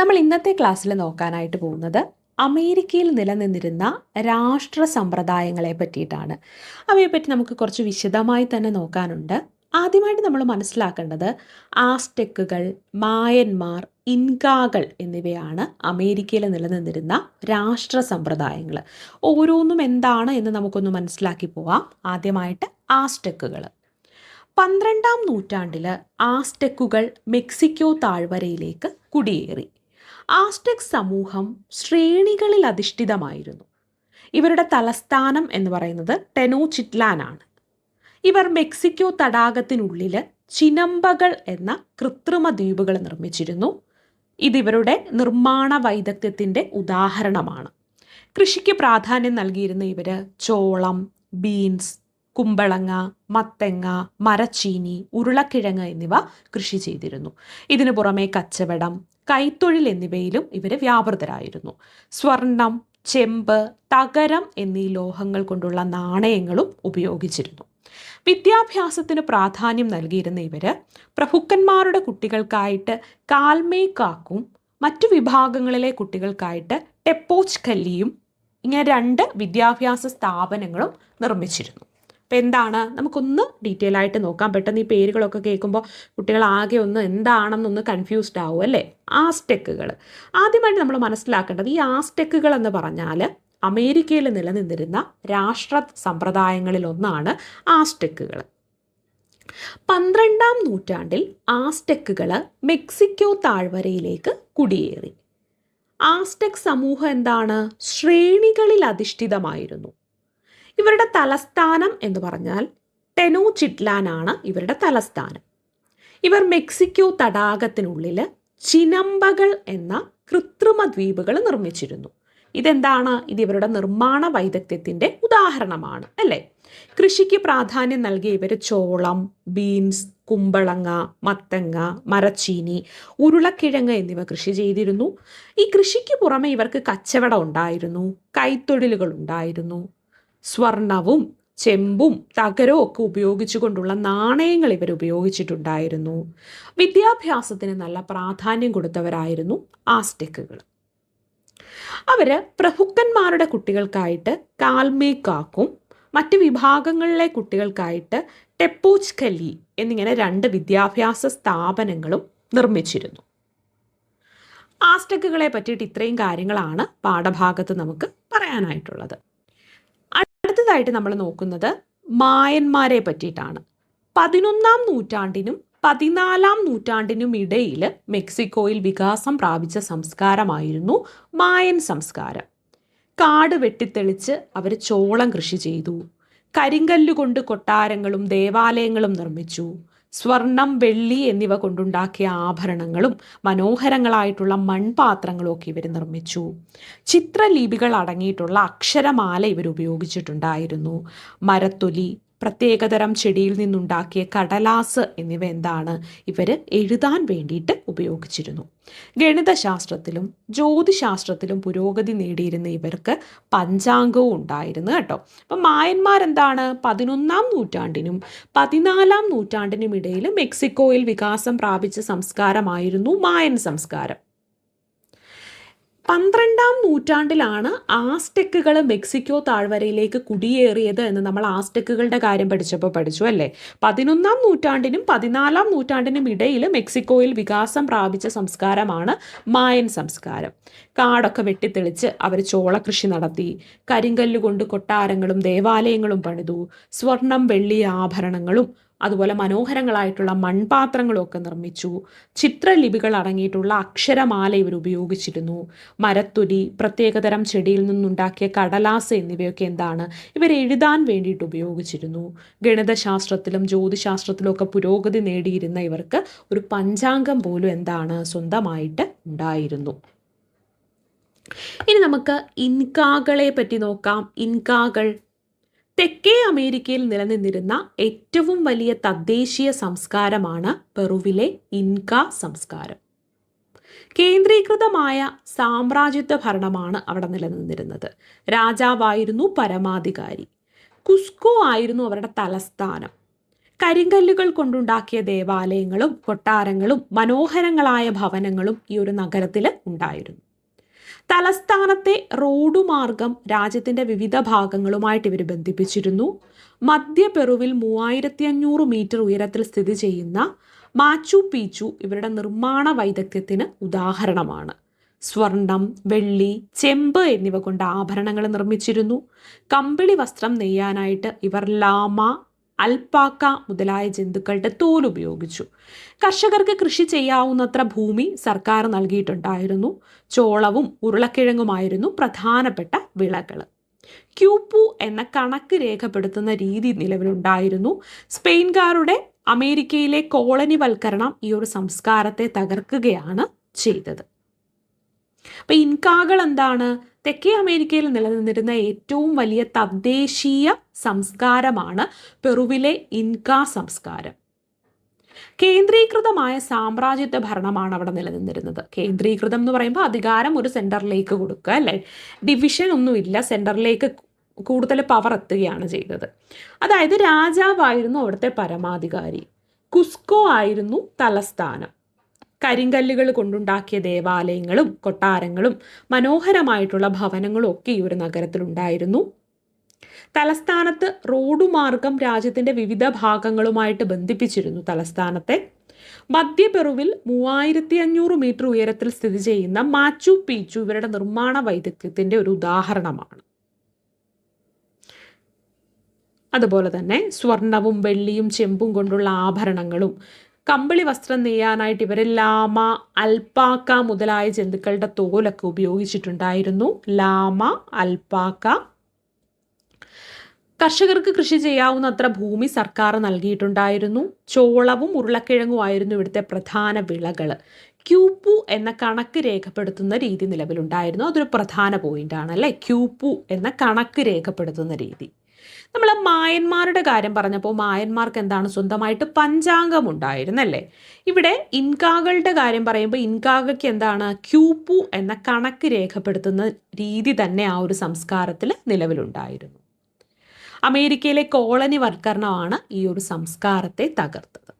നമ്മൾ ഇന്നത്തെ ക്ലാസ്സിൽ നോക്കാനായിട്ട് പോകുന്നത് അമേരിക്കയിൽ നിലനിന്നിരുന്ന രാഷ്ട്ര സമ്പ്രദായങ്ങളെ പറ്റിയിട്ടാണ്. അവയെപ്പറ്റി നമുക്ക് കുറച്ച് വിശദമായി തന്നെ നോക്കാനുണ്ട്. ആദ്യമായിട്ട് നമ്മൾ മനസ്സിലാക്കേണ്ടത് ആസ്റ്റെക്കുകൾ മായന്മാർ ഇൻകാകൾ എന്നിവയാണ് അമേരിക്കയിൽ നിലനിന്നിരുന്ന രാഷ്ട്ര സമ്പ്രദായങ്ങൾ. ഓരോന്നും എന്താണ് എന്ന് നമുക്കൊന്ന് മനസ്സിലാക്കി പോവാം. ആദ്യമായിട്ട് ആസ്റ്റെക്കുകൾ പന്ത്രണ്ടാം നൂറ്റാണ്ടിൽ ആസ്റ്റെക്കുകൾ മെക്സിക്കോ താഴ്വരയിലേക്ക് കുടിയേറി. ആസ്റ്റെക് സമൂഹം ശ്രേണികളിൽ അധിഷ്ഠിതമായിരുന്നു. ഇവരുടെ തലസ്ഥാനം എന്ന് പറയുന്നത് ടെനോചിറ്റ്ലാൻ ആണ് ഇവർ മെക്സിക്കോ തടാകത്തിനുള്ളിൽ ചിനമ്പകൾ എന്ന കൃത്രിമ ദ്വീപുകൾ നിർമ്മിച്ചിരുന്നു. ഇതിവരുടെ നിർമ്മാണ വൈദഗ്ധ്യത്തിന്റെ ഉദാഹരണമാണ്. കൃഷിക്ക് പ്രാധാന്യം നൽകിയിരുന്ന ഇവർ ചോളം ബീൻസ് കുമ്പളങ്ങ മത്തങ്ങ മരച്ചീനി ഉരുളക്കിഴങ്ങ് എന്നിവ കൃഷി ചെയ്തിരുന്നു. ഇതിനു പുറമെ കച്ചവടം കൈത്തൊഴിൽ എന്നിവയിലും ഇവർ വ്യാപൃതരായിരുന്നു. സ്വർണം ചെമ്പ് തകരം എന്നീ ലോഹങ്ങൾ കൊണ്ടുള്ള നാണയങ്ങളും ഉപയോഗിച്ചിരുന്നു. വിദ്യാഭ്യാസത്തിന് പ്രാധാന്യം നൽകിയിരുന്ന ഇവർ പ്രഭുക്കന്മാരുടെ കുട്ടികൾക്കായിട്ട് കാൽമേക്കാക്കും മറ്റു വിഭാഗങ്ങളിലെ കുട്ടികൾക്കായിട്ട് ടെപ്പോച്ച് കല്ലിയും ഇങ്ങനെ രണ്ട് വിദ്യാഭ്യാസ സ്ഥാപനങ്ങളും നിർമ്മിച്ചിരുന്നു. അപ്പം എന്താണ്? നമുക്കൊന്ന് ഡീറ്റെയിൽ ആയിട്ട് നോക്കാം. പെട്ടെന്ന് ഈ പേരുകളൊക്കെ കേൾക്കുമ്പോൾ കുട്ടികൾ ആകെ ഒന്ന് എന്താണെന്നൊന്ന് കൺഫ്യൂസ്ഡ് ആവും അല്ലേ? ആസ്റ്റെക്കുകൾ ആദ്യമായിട്ട് നമ്മൾ മനസ്സിലാക്കേണ്ടത് ഈ ആസ്റ്റെക്കുകൾ എന്ന് പറഞ്ഞാൽ അമേരിക്കയിൽ നിലനിന്നിരുന്ന രാഷ്ട്ര സമ്പ്രദായങ്ങളിൽ ഒന്നാണ് ആസ്റ്റെക്കുകൾ പന്ത്രണ്ടാം നൂറ്റാണ്ടിൽ ആസ്റ്റെക്കുകൾ മെക്സിക്കോ താഴ്വരയിലേക്ക് കുടിയേറി. ആസ്റ്റെക് സമൂഹം എന്താണ്? ശ്രേണികളിൽ അധിഷ്ഠിതമായിരുന്നു. ഇവരുടെ തലസ്ഥാനം എന്ന് പറഞ്ഞാൽ ടെനോചിറ്റ്ലാൻ ആണ് ഇവരുടെ തലസ്ഥാനം. ഇവർ മെക്സിക്കോ തടാകത്തിനുള്ളിൽ ചിനമ്പകൾ എന്ന കൃത്രിമ ദ്വീപുകൾ നിർമ്മിച്ചിരുന്നു. ഇതെന്താണ്? ഇത് ഇവരുടെ നിർമ്മാണ വൈദഗ്ധ്യത്തിന്റെ ഉദാഹരണമാണ് അല്ലേ? കൃഷിക്ക് പ്രാധാന്യം നൽകിയ ഇവർ ചോളം ബീൻസ് കുമ്പളങ്ങ മത്തങ്ങ മരച്ചീനി ഉരുളക്കിഴങ്ങ് എന്നിവ കൃഷി ചെയ്തിരുന്നു. ഈ കൃഷിക്ക് പുറമെ ഇവർക്ക് കച്ചവടം ഉണ്ടായിരുന്നു കൈത്തൊഴിലുകൾ ഉണ്ടായിരുന്നു സ്വർണവും ചെമ്പും തകരവും ഒക്കെ ഉപയോഗിച്ചുകൊണ്ടുള്ള നാണയങ്ങൾ ഇവർ ഉപയോഗിച്ചിട്ടുണ്ടായിരുന്നു. വിദ്യാഭ്യാസത്തിന് നല്ല പ്രാധാന്യം കൊടുത്തവരായിരുന്നു ആസ്റ്റെക്കുകൾ. അവർ പ്രഭുക്കന്മാരുടെ കുട്ടികൾക്കായിട്ട് കാൽമേക്കാക്കും മറ്റ് വിഭാഗങ്ങളിലെ കുട്ടികൾക്കായിട്ട് ടെപ്പൂച്ച് കലി എന്നിങ്ങനെ രണ്ട് വിദ്യാഭ്യാസ സ്ഥാപനങ്ങളും നിർമ്മിച്ചിരുന്നു. ആസ്റ്റക്കുകളെ പറ്റിയിട്ട് ഇത്രയും കാര്യങ്ങളാണ് പാഠഭാഗത്ത് നമുക്ക് പറയാനായിട്ടുള്ളത്. അടുത്തതായിട്ട് നമ്മൾ നോക്കുന്നത് മായന്മാരെ പറ്റിയിട്ടാണ്. പതിനൊന്നാം നൂറ്റാണ്ടിനും പതിനാലാം നൂറ്റാണ്ടിനും ഇടയിൽ മെക്സിക്കോയിൽ വികാസം പ്രാപിച്ച സംസ്കാരമായിരുന്നു മായൻ സംസ്കാരം. കാട് വെട്ടിത്തെളിച്ച് അവർ ചോളം കൃഷി ചെയ്തു. കരിങ്കല്ലുകൊണ്ട് കൊട്ടാരങ്ങളും ദേവാലയങ്ങളും നിർമ്മിച്ചു. സ്വർണം വെള്ളി എന്നിവ കൊണ്ടുണ്ടാക്കിയ ആഭരണങ്ങളും മനോഹരങ്ങളായിട്ടുള്ള മൺപാത്രങ്ങളും ഒക്കെ ഇവർ നിർമ്മിച്ചു. ചിത്രലിപികൾ അടങ്ങിയിട്ടുള്ള അക്ഷരമാല ഇവർ ഉപയോഗിച്ചിട്ടുണ്ടായിരുന്നു. മരത്തൊലി പ്രത്യേകതരം ചെടിയിൽ നിന്നുണ്ടാക്കിയ കടലാസ് എന്നിവ എന്താണ്? ഇവർ എഴുതാൻ വേണ്ടിയിട്ട് ഉപയോഗിച്ചിരുന്നു. ഗണിതശാസ്ത്രത്തിലും ജ്യോതിശാസ്ത്രത്തിലും പുരോഗതി നേടിയിരുന്ന ഇവർക്ക് പഞ്ചാംഗവും ഉണ്ടായിരുന്നു കേട്ടോ. അപ്പം മായന്മാരെന്താണ്? പതിനൊന്നാം നൂറ്റാണ്ടിനും പതിനാലാം നൂറ്റാണ്ടിനും ഇടയിൽ മെക്സിക്കോയിൽ വികാസം പ്രാപിച്ച സംസ്കാരമായിരുന്നു മായൻ സംസ്കാരം. പന്ത്രണ്ടാം നൂറ്റാണ്ടിലാണ് ആസ്റ്റെക്കുകൾ മെക്സിക്കോ താഴ്വരയിലേക്ക് കുടിയേറിയത് എന്ന് നമ്മൾ ആസ്റ്റെക്കുകളുടെ കാര്യം പഠിച്ചപ്പോൾ പഠിച്ചു അല്ലേ? പതിനൊന്നാം നൂറ്റാണ്ടിനും പതിനാലാം നൂറ്റാണ്ടിനും ഇടയിൽ മെക്സിക്കോയിൽ വികാസം പ്രാപിച്ച സംസ്കാരമാണ് മായൻ സംസ്കാരം. കാടൊക്കെ വെട്ടിത്തെളിച്ച് അവർ ചോളകൃഷി നടത്തി. കരിങ്കല്ലുകൊണ്ട് കൊട്ടാരങ്ങളും ദേവാലയങ്ങളും പണിതു. സ്വർണം വെള്ളി ആഭരണങ്ങളും അതുപോലെ മനോഹരങ്ങളായിട്ടുള്ള മൺപാത്രങ്ങളൊക്കെ നിർമ്മിച്ചു. ചിത്രലിപികൾ അടങ്ങിയിട്ടുള്ള അക്ഷരമാല ഇവർ ഉപയോഗിച്ചിരുന്നു. മരത്തൊലി പ്രത്യേകതരം ചെടിയിൽ നിന്നുണ്ടാക്കിയ കടലാസ് എന്നിവയൊക്കെ എന്താണ് ഇവർ എഴുതാൻ വേണ്ടിയിട്ട് ഉപയോഗിച്ചിരുന്നു. ഗണിതശാസ്ത്രത്തിലും ജ്യോതിശാസ്ത്രത്തിലും ഒക്കെ പുരോഗതി നേടിയിരുന്ന ഇവർക്ക് ഒരു പഞ്ചാംഗം പോലും എന്താണ് സ്വന്തമായിട്ട് ഉണ്ടായിരുന്നു. ഇനി നമുക്ക് ഇൻകാകളെ പറ്റി നോക്കാം. ഇൻകാകൾ തെക്കേ അമേരിക്കയിൽ നിലനിന്നിരുന്ന ഏറ്റവും വലിയ തദ്ദേശീയ സംസ്കാരമാണ് പെറുവിലെ ഇൻക സംസ്കാരം. കേന്ദ്രീകൃതമായ സാമ്രാജ്യത്വ ഭരണമാണ് അവിടെ നിലനിന്നിരുന്നത്. രാജാവായിരുന്നു പരമാധികാരി. കുസ്കോ ആയിരുന്നു അവരുടെ തലസ്ഥാനം. കരിങ്കല്ലുകൾ കൊണ്ടുണ്ടാക്കിയ ദേവാലയങ്ങളും കൊട്ടാരങ്ങളും മനോഹരങ്ങളായ ഭവനങ്ങളും ഈ ഒരു നഗരത്തിൽ ഉണ്ടായിരുന്നു. തലസ്ഥാനത്തെ റോഡുമാർഗം രാജ്യത്തിന്റെ വിവിധ ഭാഗങ്ങളുമായിട്ട് ഇവർ ബന്ധിപ്പിച്ചിരുന്നു. മധ്യ പെറുവിൽ മൂവായിരത്തി അഞ്ഞൂറ് മീറ്റർ ഉയരത്തിൽ സ്ഥിതി ചെയ്യുന്ന മാച്ചു പീച്ചു ഇവരുടെ നിർമ്മാണ വൈദഗ്ധ്യത്തിന് ഉദാഹരണമാണ്. സ്വർണം വെള്ളി ചെമ്പ് എന്നിവ കൊണ്ട് ആഭരണങ്ങൾ നിർമ്മിച്ചിരുന്നു. കമ്പിളി വസ്ത്രം നെയ്യാനായിട്ട് ഇവർ ലാമ അൽപ്പാക്ക മുതലായ ജന്തുക്കളുടെ തോൽ ഉപയോഗിച്ചു. കർഷകർക്ക് കൃഷി ചെയ്യാവുന്നത്ര ഭൂമി സർക്കാർ നൽകിയിട്ടുണ്ടായിരുന്നു. ചോളവും ഉരുളക്കിഴങ്ങുമായിരുന്നു പ്രധാനപ്പെട്ട വിളകൾ ക്യൂപ്പു എന്ന കണക്ക് രേഖപ്പെടുത്തുന്ന രീതി നിലവിലുണ്ടായിരുന്നു. സ്പെയിൻകാരുടെ അമേരിക്കയിലെ കോളനിവൽക്കരണം ഈ ഒരു സംസ്കാരത്തെ തകർക്കുകയാണ് ചെയ്തത്. അപ്പൊ ഇൻകാകൾ എന്താണ്? തെക്കേ അമേരിക്കയിൽ നിലനിന്നിരുന്ന ഏറ്റവും വലിയ തദ്ദേശീയ സംസ്കാരമാണ് പെറുവിലെ ഇൻകാ സംസ്കാരം. കേന്ദ്രീകൃതമായ സാമ്രാജ്യത്വ ഭരണമാണ് അവിടെ നിലനിന്നിരുന്നത്. കേന്ദ്രീകൃതം എന്ന് പറയുമ്പോൾ അധികാരം ഒരു സെന്ററിലേക്ക് കൊടുക്കുക അല്ലേ? ഡിവിഷൻ ഒന്നുമില്ല സെന്ററിലേക്ക് കൂടുതൽ പവർ എത്തുകയാണ് ചെയ്തത്. അതായത് രാജാവായിരുന്നു അവിടുത്തെ പരമാധികാരി. കുസ്കോ ആയിരുന്നു തലസ്ഥാനം. കരിങ്കല്ലുകൾ കൊണ്ടുണ്ടാക്കിയ ദേവാലയങ്ങളും കൊട്ടാരങ്ങളും മനോഹരമായിട്ടുള്ള ഭവനങ്ങളും ഒക്കെ ഈ ഒരു നഗരത്തിലുണ്ടായിരുന്നു. തലസ്ഥാനത്ത് റോഡുമാർഗം രാജ്യത്തിന്റെ വിവിധ ഭാഗങ്ങളുമായിട്ട് ബന്ധിപ്പിച്ചിരുന്നു തലസ്ഥാനത്തെ. മധ്യ പെറുവിൽ മൂവായിരത്തി അഞ്ഞൂറ് മീറ്റർ ഉയരത്തിൽ സ്ഥിതി ചെയ്യുന്ന മാച്ചു പീച്ചു ഇവരുടെ നിർമ്മാണ വൈദഗ്ധ്യത്തിന്റെ ഒരു ഉദാഹരണമാണ്. അതുപോലെ തന്നെ സ്വർണവും വെള്ളിയും ചെമ്പും കൊണ്ടുള്ള ആഭരണങ്ങളും കമ്പിളി വസ്ത്രം നെയ്യാനായിട്ട് ഇവർ ലാമ അൽപ്പാക്ക മുതലായ ജന്തുക്കളുടെ തോലൊക്കെ ഉപയോഗിച്ചിട്ടുണ്ടായിരുന്നു. ലാമ അൽപ്പാക്ക. കർഷകർക്ക് കൃഷി ചെയ്യാവുന്ന അത്ര ഭൂമി സർക്കാർ നൽകിയിട്ടുണ്ടായിരുന്നു. ചോളവും ഉരുളക്കിഴങ്ങുമായിരുന്നു ഇവിടുത്തെ പ്രധാന വിളകൾ ക്യൂപ്പു എന്ന കണക്ക് രേഖപ്പെടുത്തുന്ന രീതി നിലവിലുണ്ടായിരുന്നു. അതൊരു പ്രധാന പോയിന്റാണ് അല്ലേ? ക്യൂപ്പു എന്ന കണക്ക് രേഖപ്പെടുത്തുന്ന രീതി. നമ്മൾ മായന്മാരുടെ കാര്യം പറഞ്ഞപ്പോൾ മായന്മാർക്ക് എന്താണ് സ്വന്തമായിട്ട് പഞ്ചാംഗം ഉണ്ടായിരുന്നല്ലേ? ഇവിടെ ഇൻകാകളുടെ കാര്യം പറയുമ്പോൾ ഇൻകാകയ്ക്ക് എന്താണ് ക്യൂപ്പു എന്ന കണക്ക് രേഖപ്പെടുത്തുന്ന രീതി തന്നെ ആ ഒരു സംസ്കാരത്തിൽ നിലവിലുണ്ടായിരുന്നു. അമേരിക്കയിലെ കോളനി വൽക്കരണമാണ് ഈ ഒരു സംസ്കാരത്തെ തകർത്തത്.